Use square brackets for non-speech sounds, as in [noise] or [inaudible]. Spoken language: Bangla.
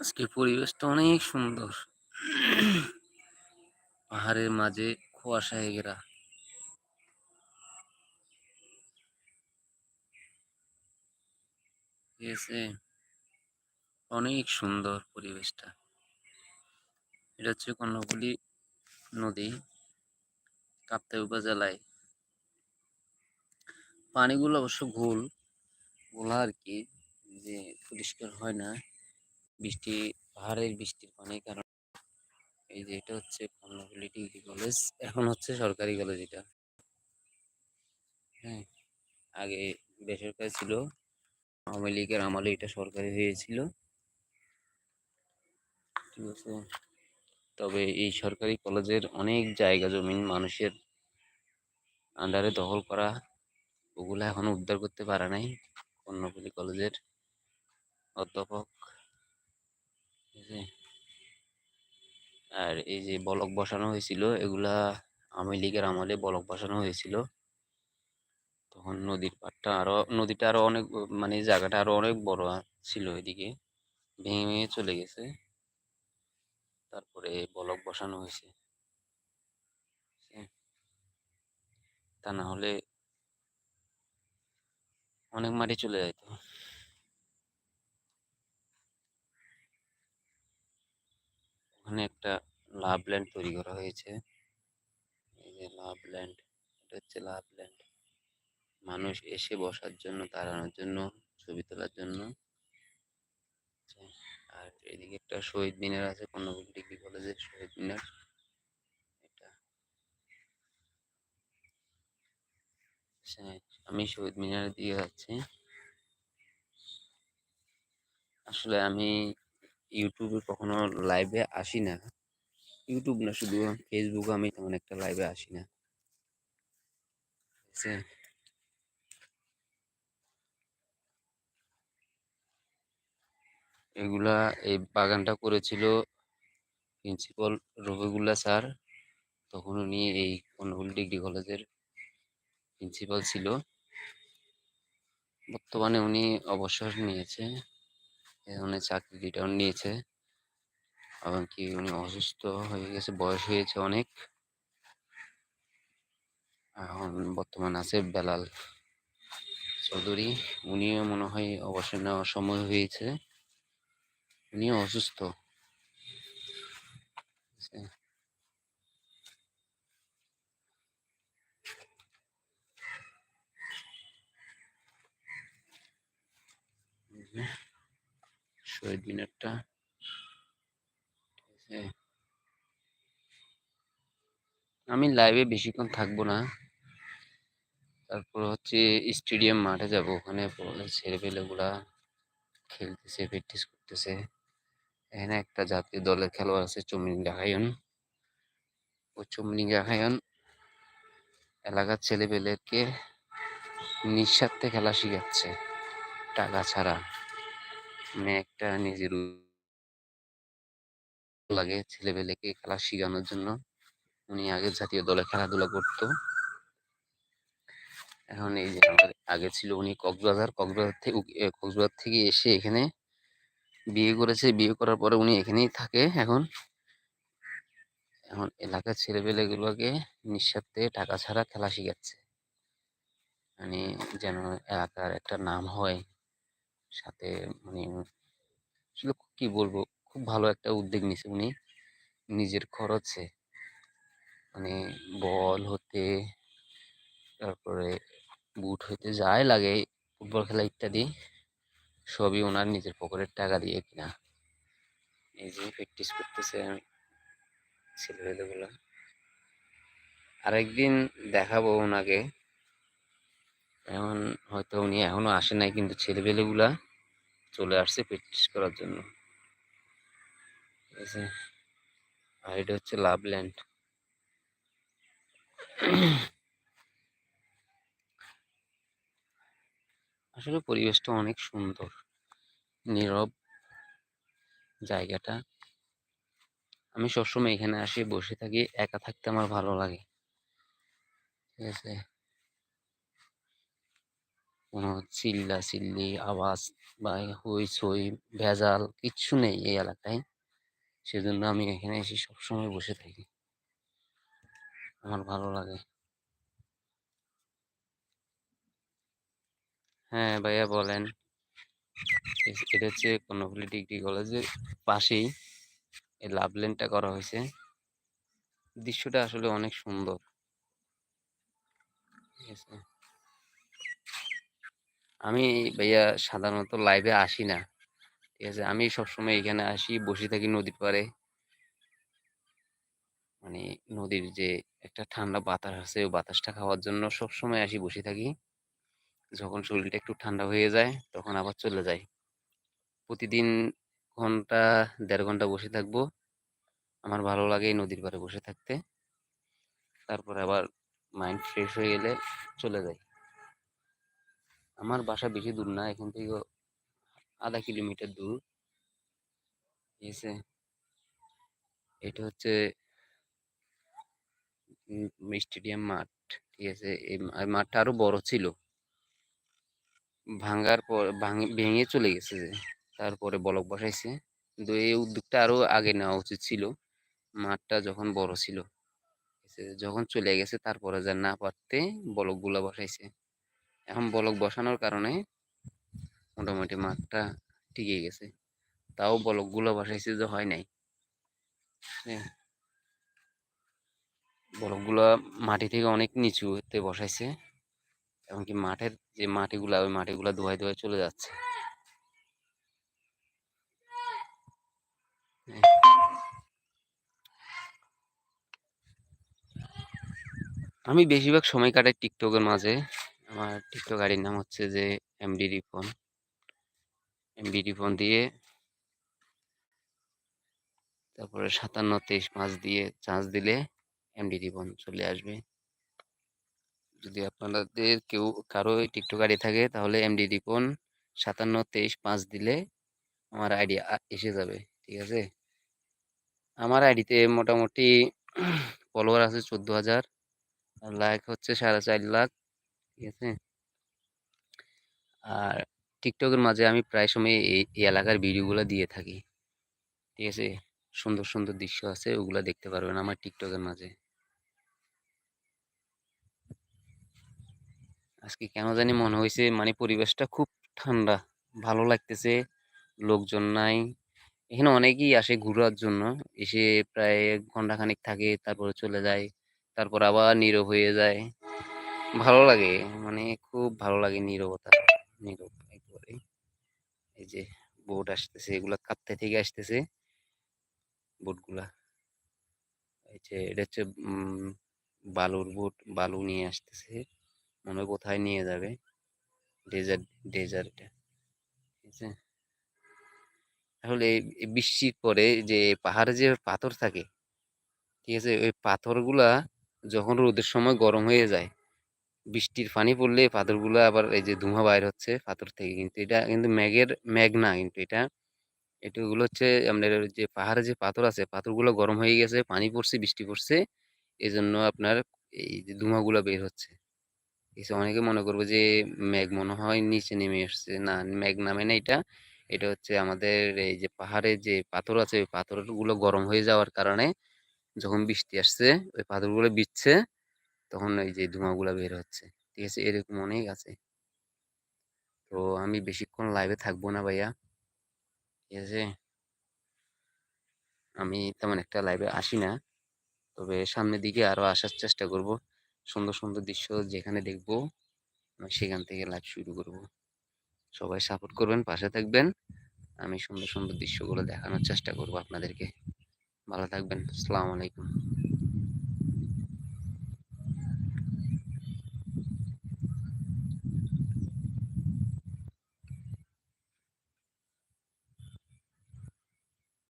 আজকের পরিবেশটা অনেক সুন্দর। পাহাড়ের মাঝে কুয়াশায় ঘেরা অনেক সুন্দর পরিবেশটা। এটা হচ্ছে কর্ণফুলী নদী কাপ্তাই উপজেলায়। পানিগুলো অবশ্য গোল গোলা আর কি যে পরিষ্কার হয় না। বৃষ্টি, পাহাড়ের বৃষ্টির পানি কারণ এই যে এটা হচ্ছে কর্ণফুলী ডিগ্রি কলেজ, এখন হচ্ছে সরকারি কলেজ এটা। হ্যাঁ আগে বেসরকারি ছিল, আওয়ামী লীগের আমলে এটা সরকারি হয়েছিল। ঠিক আছে? তবে এই সরকারি কলেজের অনেক জায়গা, জমিন মানুষের আন্ডারে দখল করা, ওগুলো এখনও উদ্ধার করতে পারা নাই। কর্ণফুলী কলেজের অধ্যাপক আর এই যে বলক বসানো হয়েছিল, এগুলা আওয়ামী লীগের আমলে বলক বসানো হয়েছিল। তখন নদীর পাড়টা আরও, নদীটা আরও অনেক মানে জায়গাটা আরও অনেক বড় ছিল এদিকে। ভেঙে ভেঙে চলে গেছে। তারপরে বলক বসানো হয়েছে। তা না হলে অনেক মাটি চলে যাইতো। ওখানে একটা লাভ ল্যান্ড তৈরি করা হয়েছে। এই যে লাভ ল্যান্ড এটা হচ্ছে লাভ ল্যান্ড মানুষ এসে বসার জন্য দাঁড়ানোর জন্য, ছবি তোলার জন্য। আর এদিকে একটা শহীদ মিনার আছে, কর্ণফুলী ডিগ্রি কলেজের শহীদ মিনার। এটা। আমি শহীদ মিনারের দিকে যাচ্ছি। আসলে আমি ইউটিউবে কখনো লাইভে আসি না। ইউটিউব না, শুধু ফেসবুক আমি তেমন একটা লাইভে আসি না। এগুলা এই বাগানটা করেছিল প্রিন্সিপাল রফিকুল্লাহ স্যার। তখন উনি এই কর্ণফুলী ডিগ্রি কলেজের প্রিন্সিপাল ছিল। বর্তমানে উনি অবসর নিয়েছে। উনি চাকরি রিটার্ন নিয়েছে। এবং কি উনি অসুস্থ হয়ে গেছে, বয়স হয়েছে অনেক। এখন বর্তমান আছে বেলাল চৌধুরী। উনিও মনে হয় অবসর নেওয়ার সময় হয়েছে। উনিও অসুস্থ। শহীদ মিনারটা আমি লাইভে বেশিক্ষণ থাকব না। তারপর হচ্ছে স্টেডিয়াম মাঠে যাব। ওখানে ছেলেপেলেগুলা খেলতেছে প্র্যাকটিস করতেছে। এখানে একটা জাতীয় দলের খেলোয়াড় আছে চমনিঙ্গা খায়ন ও চমনিঙ্গা খায়ন এলাকার ছেলেপেলেকে নিঃস্বার্থে খেলা শিখাচ্ছে, টাকা ছাড়া। মানে একটা নিজের লাগে ছেলেপেলেকে খেলা শেখানোর জন্য। উনি আগে জাতীয় দলে খেলাধুলা করতো। এখন এই যে আমাদের আগে ছিল উনি কক্সবাজার। কক্সবাজার থেকে কক্সবাজার থেকে এসে এখানে বিয়ে করেছে। বিয়ে করার পরে উনি এখানেই থাকে এখন। এখন এলাকার ছেলেপেলেগুলোকে নিঃস্বার্থে টাকা ছাড়া খেলা শিখাচ্ছে। মানে যেন এলাকার একটা নাম হয়। সাথে মানে আসলে কি বলব? খুব ভালো একটা উদ্যোগ নিছে উনি। নিজের খরচে। মানে বল হতে, তারপরে বুট হইতে যাই লাগে, ফুটবল খেলা ইত্যাদি, সবই ওনার নিজের পকেটের টাকা দিয়ে কিনা। এই যে প্র্যাকটিস করতেছে ছেলেপেলেগুলো। আরেকদিন দেখাবো ওনাকে। এখন হয়তো উনি এখনও আসে নাই, কিন্তু ছেলেপেলেগুলা চলে আসছে প্র্যাকটিস করার জন্য। ঠিক আছে? আর এটা হচ্ছে লাভ ল্যান্ড আসলে পরিবেশটা অনেক সুন্দর, নীরব জায়গাটা। আমি সবসময় এখানে আসি, বসে থাকি, একা থাকতে আমার ভালো লাগে। ঠিক আছে? কোনো চিল্লা চিল্লি, আওয়াজ বা হইচই ভেজাল কিচ্ছু নেই এই এলাকায়। সেজন্য আমি এখানে এসে সবসময় বসে থাকি। আমার ভালো লাগে। হ্যাঁ ভাইয়া বলেন। এটা হচ্ছে কর্ণফুলী ডিগ্রি কলেজের পাশেই। এই লাভ লেনটা করা হয়েছে। দৃশ্যটা আসলে অনেক সুন্দর। ঠিক আছে। আমি ভাইয়া সাধারণত লাইভে আসি না। ঠিক আছে? আমি সবসময় এখানে আসি, বসে থাকি নদীর পাড়ে। মানে নদীর যে একটা ঠান্ডা বাতাস আছে, ওই বাতাসটা খাওয়ার জন্য সবসময় আসি, বসে থাকি। যখন শরীরটা একটু ঠান্ডা হয়ে যায়, তখন আবার চলে যাই। প্রতিদিন ঘণ্টা, দেড় ঘণ্টা বসে থাকব। আমার ভালো লাগে এই নদীর পাড়ে বসে থাকতে। তারপর আবার মাইন্ড ফ্রেশ হয়ে গেলে চলে যাই। আমার বাসা বেশি দূর না, এখান থেকে আধা কিলোমিটার দূর। ঠিক আছে? এটা হচ্ছে স্টেডিয়াম মাঠ, ঠিক আছে? এই মাঠটা আরও বড় ছিল। ভাঙার পর, ভাঙে- চলে গেছে যে, তারপরে বলক বসাইছে। কিন্তু এই উদ্যোগটা আরও আগে নেওয়া উচিত ছিল। মাঠটা যখন বড় ছিল যখন চলে গেছে, তারপরে যা না পারতে বলকগুলা বসাইছে। এখন বলক বসানোর কারণে মোটামুটি মাঠটা টিকে গেছে। তাও বলকগুলা বসাইছে যে হয় নাই। হ্যাঁ বলকগুলা মাটি থেকে অনেক নিচুতে বসাইছে এমনকি মাঠের যে মাটিগুলা, ওই মাটিগুলা ধোয়ায় ধোয়ায় চলে যাচ্ছে। আমি বেশিরভাগ সময় কাটাই টিকটকের মাঝে। আমার টিকটক গাড়ির নাম হচ্ছে যে এমডি রিপন। এমডি রিপন দিয়ে তারপরে সাতান্ন, তেইশ পাঁচ দিয়ে চার্জ দিলে এমডি রিপন চলে আসবে। যদি আপনাদের কেউ, কারও টিকটক গাড়ি থাকে, তাহলে এমডি রিপন সাতান্ন, তেইশ পাঁচ দিলে আমার আইডি এসে যাবে, ঠিক আছে? আমার আইডিতে মোটামুটি [clears throat] ফলোয়ার আছে চোদ্দ হাজার লাইক হচ্ছে সাড়ে চার লাখ ঠিক আছে? আর টিকটকের মাঝে আমি প্রায় সময় এই এলাকার ভিডিওগুলো দিয়ে থাকি। ঠিক আছে? সুন্দর সুন্দর দৃশ্য আছে, ওগুলা দেখতে পারবেন আমার টিকটকের মাঝে। আজকে কেন জানি মনে হয়েছে মানে পরিবেশটা খুব ঠান্ডা, ভালো লাগতেছে, লোকজন নাই। এখানে অনেকেই আসে ঘোরার জন্য, এসে প্রায় ঘন্টাখানেক থাকে, তারপরে চলে যায়, তারপর আবার নীরব হয়ে যায়। ভালো লাগে। মানে খুব ভালো লাগে নীরবতা। নীরব একেবারে এই যে বোট আসতেছে, এগুলা কাপ্তাই থেকে আসতেছে বোটগুলা এই যে এটা হচ্ছে বালুর বোট বালু নিয়ে আসতেছে। মনে কোথায় নিয়ে যাবে। ডেজার্ট ডেজার্টটা ঠিক আছে? তাহলে বৃষ্টির পরে যে পাহাড়ে যে পাথর থাকে, ঠিক আছে? ওই পাথরগুলা যখন রোদের সময় গরম হয়ে যায় বৃষ্টির পানি পড়লে পাথরগুলো আবার এই যে ধোঁয়া বাইর হচ্ছে পাথর থেকে কিন্তু এটা কিন্তু মেঘের মেঘ না কিন্তু এটা। এটাগুলো হচ্ছে আপনার যে পাহাড়ে যে পাথর আছে পাথরগুলো গরম হয়ে গেছে, পানি পড়ছে, বৃষ্টি পড়ছে এই জন্য আপনার এই যে ধোঁয়াগুলো বের হচ্ছে। এসে অনেকে মনে করবে যে মেঘ মনে হয় নিচে নেমে এসছে। না, মেঘ নামে না এটা। এটা হচ্ছে আমাদের এই যে পাহাড়ে যে পাথর আছে ওই পাথরগুলো গরম হয়ে যাওয়ার কারণে যখন বৃষ্টি আসছে ওই পাথরগুলো বিচ্ছে তখন এই যে ধোঁয়াগুলো বের হচ্ছে। ঠিক আছে? এরকম অনেক আছে। তো আমি বেশিক্ষণ লাইভে থাকব না ভাইয়া। ঠিক আছে? আমি তেমন একটা লাইভে আসি না। তবে সামনের দিকে আরও আসার চেষ্টা করব। সুন্দর সুন্দর দৃশ্য যেখানে দেখব, আমি সেখান থেকে লাইভ শুরু করব। সবাই সাপোর্ট করবেন, পাশে থাকবেন। আমি সুন্দর সুন্দর দৃশ্যগুলো দেখানোর চেষ্টা করব আপনাদেরকে। ভালো থাকবেন। আসসালামু আলাইকুম।